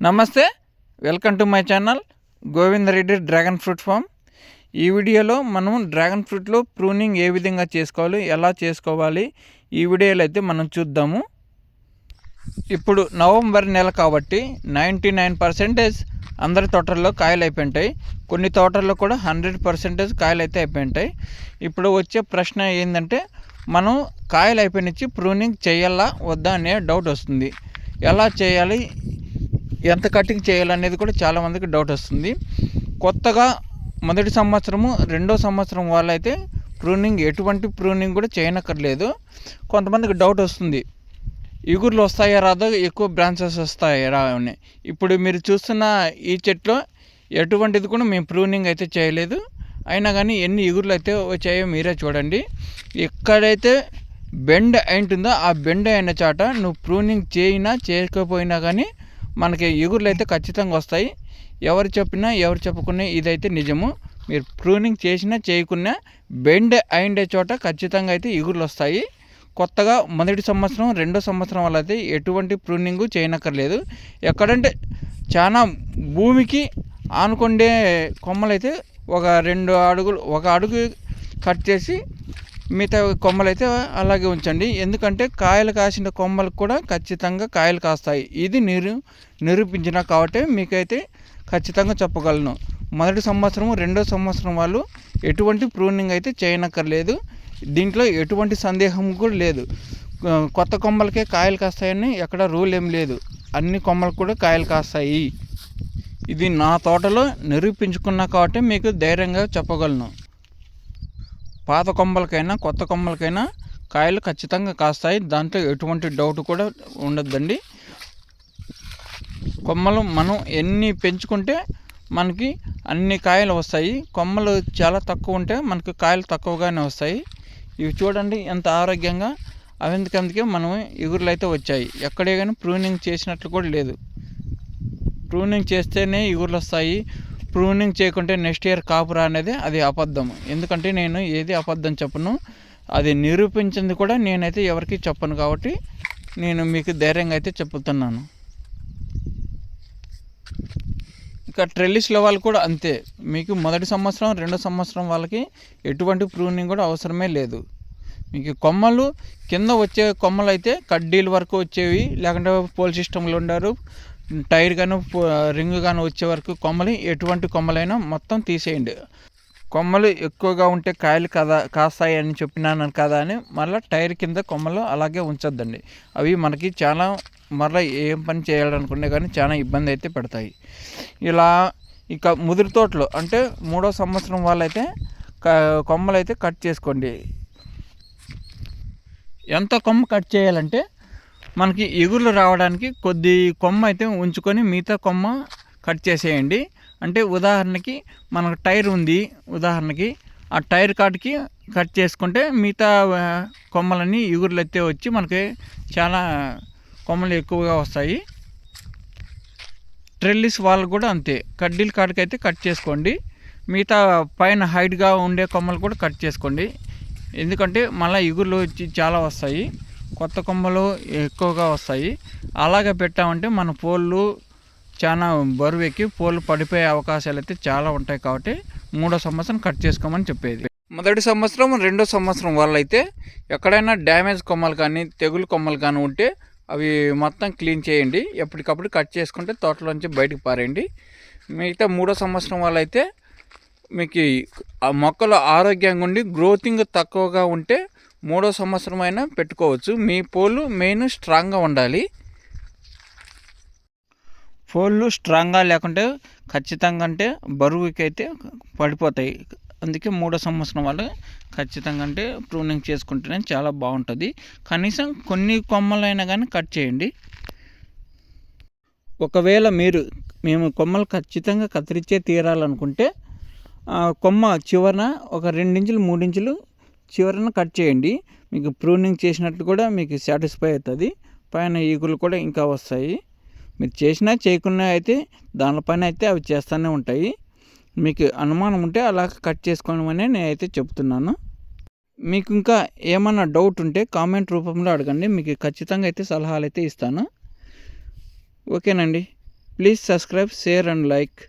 నమస్తే welcome to my channel Govind Reddy dragon fruit farm. ఈ వీడియోలో మనం డ్రాగన్ ఫ్రూట్లో ప్రూనింగ్ ఏ విధంగా చేసుకోవాలి ఎలా చేసుకోవాలి ఈ వీడియోలో అయితే మనం చూద్దాము. ఇప్పుడు నవంబర్ నెల కాబట్టి నైంటీ నైన్ పర్సెంటేజ్ అందరి తోటల్లో కాయలు అయిపోయింటాయి. కొన్ని తోటల్లో కూడా హండ్రెడ్ పర్సెంటేజ్ కాయలు అయితే అయిపోయింటాయి. ఇప్పుడు వచ్చే ప్రశ్న ఏంటంటే మనం కాయలు అయిపోయినచ్చి ప్రూనింగ్ చేయాలా వద్దా అనే డౌట్ వస్తుంది. ఎలా చేయాలి ఎంత కటింగ్ చేయాలనేది కూడా చాలామందికి డౌట్ వస్తుంది. కొత్తగా మొదటి సంవత్సరము రెండో సంవత్సరం వాళ్ళైతే ప్రూనింగ్ ఎటువంటి ప్రూనింగ్ కూడా చేయనక్కర్లేదు. కొంతమందికి డౌట్ వస్తుంది. ఇగుర్లు వస్తాయా రాదో? ఎక్కువ బ్రాంచెస్ వస్తాయా రా అని. ఇప్పుడు మీరు చూస్తున్న ఈ చెట్లో ఎటువంటిది కూడా మేము ప్రూనింగ్ అయితే చేయలేదు. అయినా కానీ ఎన్ని ఇగుర్లు అయితే వచ్చాయో మీరే చూడండి. ఎక్కడైతే బెండ్ అయింటుందో ఆ బెండ్ అయిన చాట నువ్వు ప్రూనింగ్ చేయినా చేయకపోయినా కానీ మనకి ఎగురులు అయితే ఖచ్చితంగా వస్తాయి. ఎవరు చెప్పినా ఎవరు చెప్పుకున్నా ఇదైతే నిజము. మీరు ప్రూనింగ్ చేసినా చేయకున్నా బెండ్ అయిండే చోట ఖచ్చితంగా అయితే ఎగురులు వస్తాయి. కొత్తగా మొదటి సంవత్సరం రెండో సంవత్సరం వల్ల అయితే ఎటువంటి ప్రూనింగ్ చేయనక్కర్లేదు. ఎక్కడంటే చాలా భూమికి ఆనుకుండే కొమ్మలైతే ఒక రెండు అడుగులు ఒక అడుగు కట్ చేసి మిగతా కొమ్మలు అయితే అలాగే ఉంచండి. ఎందుకంటే కాయలు కాసిన కొమ్మలకు కూడా ఖచ్చితంగా కాయలు కాస్తాయి. ఇది నిరు నిరూపించిన కాబట్టి మీకైతే ఖచ్చితంగా చెప్పగలను. మొదటి సంవత్సరం రెండో సంవత్సరం వాళ్ళు ఎటువంటి ప్రూనింగ్ అయితే చేయనక్కర్లేదు. దీంట్లో ఎటువంటి సందేహం కూడా లేదు. కొత్త కొమ్మలకే కాయలు కాస్తాయని ఎక్కడ రూల్ ఏం లేదు. అన్ని కొమ్మలకు కూడా కాయలు కాస్తాయి. ఇది నా తోటలో నిరూపించుకున్నా కాబట్టి మీకు ధైర్యంగా చెప్పగలను. పాత కొమ్మలకైనా కొత్త కొమ్మలకైనా కాయలు ఖచ్చితంగా కాస్తాయి. దాంట్లో ఎటువంటి డౌట్ కూడా ఉండద్దండి. కొమ్మలు మనం ఎన్ని పెంచుకుంటే మనకి అన్ని కాయలు వస్తాయి. కొమ్మలు చాలా తక్కువ ఉంటే మనకి కాయలు తక్కువగానే వస్తాయి. ఇవి చూడండి ఎంత ఆరోగ్యంగా అవందుకందుకే మనం ఎగురులు అయితే వచ్చాయి. ఎక్కడే కానీ ప్రూనింగ్ చేసినట్లు కూడా లేదు. ప్రూనింగ్ చేస్తేనే ఇగురులు వస్తాయి. ప్రూనింగ్ చేయకుంటే నెక్స్ట్ ఇయర్ కాపురా అనేది అది అబద్ధం. ఎందుకంటే నేను ఏది అబద్ధం చెప్పను. అది నిరూపించింది కూడా నేనైతే ఎవరికి చెప్పను కాబట్టి నేను మీకు ధైర్యంగా అయితే చెప్తున్నాను ఇక ట్రెల్లిస్ల వాళ్ళు కూడా అంతే. మీకు మొదటి సంవత్సరం రెండో సంవత్సరం వాళ్ళకి ఎటువంటి ప్రూనింగ్ కూడా అవసరమే లేదు. మీకు కొమ్మలు కింద వచ్చే కొమ్మలు అయితే కడ్డీల వరకు వచ్చేవి లేకుంటే పోల్ సిస్టంలు ఉండారు. టైర్ కానీ రింగ్ కాను వచ్చే వరకు కొమ్మలు ఎటువంటి కొమ్మలైనా మొత్తం తీసేయండి. కొమ్మలు ఎక్కువగా ఉంటే కాయలు కదా కాస్తాయి అని చెప్పినాను కదా అని మళ్ళీ టైర్ కింద కొమ్మలు అలాగే ఉంచొద్దండి. అవి మనకి చాలా మరలా ఏం పని చేయాలనుకునే కానీ చాలా ఇబ్బంది అయితే పెడతాయి. ఇలా ఇక ముదిరి తోటలు అంటే మూడో సంవత్సరం వాళ్ళైతే కొమ్మలు అయితే కట్ చేసుకోండి. ఎంత కొమ్మ కట్ చేయాలంటే మనకి ఎగురులు రావడానికి కొద్ది కొమ్మ అయితే ఉంచుకొని మిగతా కొమ్మ కట్ చేసేయండి. అంటే ఉదాహరణకి మనకు టైర్ ఉంది. ఉదాహరణకి ఆ టైర్ కాటుకి కట్ చేసుకుంటే మిగతా కొమ్మలన్నీ ఎగురులు అయితే వచ్చి మనకి చాలా కొమ్మలు ఎక్కువగా వస్తాయి. ట్రెల్లిస్ వాళ్ళు కూడా అంతే. కడ్డీల కాడికైతే కట్ చేసుకోండి. మిగతా పైన హైట్గా ఉండే కొమ్మలు కూడా కట్ చేసుకోండి. ఎందుకంటే మళ్ళీ ఎగురులు వచ్చి చాలా వస్తాయి. కొత్త కొమ్మలు ఎక్కువగా వస్తాయి. అలాగే పెట్టామంటే మన పోళ్ళు చాలా బరువు ఎక్కి పోళ్ళు పడిపోయే అవకాశాలు అయితే చాలా ఉంటాయి కాబట్టి మూడో సంవత్సరం కట్ చేసుకోమని చెప్పేది. మొదటి సంవత్సరం రెండో సంవత్సరం వాళ్ళైతే ఎక్కడైనా డ్యామేజ్ కొమ్మలు కానీ తెగులు కొమ్మలు కానీ ఉంటే అవి మొత్తం క్లీన్ చేయండి. ఎప్పటికప్పుడు కట్ చేసుకుంటే తోటలోంచి బయటకు పారేయండి. మిగతా మూడో సంవత్సరం వాళ్ళైతే మీకు ఆ మొక్కలు ఆరోగ్యంగా ఉండి గ్రోతింగ్ తక్కువగా ఉంటే మూడో సంవత్సరం అయినా పెట్టుకోవచ్చు. మీ పోలు మెయిన్ స్ట్రాంగ్గా ఉండాలి. పోళ్ళు స్ట్రాంగ్గా లేకుంటే ఖచ్చితంగా అంటే బరువుకి అయితే పడిపోతాయి. అందుకే మూడో సంవత్సరం వాళ్ళు ఖచ్చితంగా అంటే ప్రూనింగ్ చేసుకుంటేనే చాలా బాగుంటుంది. కనీసం కొన్ని కొమ్మలైనా కానీ కట్ చేయండి. ఒకవేళ మీరు మేము కొమ్మలు ఖచ్చితంగా కత్తిరించే తీరాలనుకుంటే కొమ్మ చివరన ఒక రెండించులు మూడించులు చివరన కట్ చేయండి. మీకు ప్రూనింగ్ చేసినట్టు కూడా మీకు సాటిస్ఫై అవుతుంది. పైన ఈగులు కూడా ఇంకా వస్తాయి. మీరు చేసినా చేయకున్నా అయితే దానిపైన అయితే అవి చేస్తూనే ఉంటాయి. మీకు అనుమానం ఉంటే అలా కట్ చేసుకోమని నేనైతే చెప్తున్నాను. మీకు ఇంకా ఏమన్నా డౌట్ ఉంటే కామెంట్ రూపంలో అడగండి. మీకు ఖచ్చితంగా అయితే సలహాలు అయితే ఇస్తాను. ఓకేనండి. Please subscribe share and like.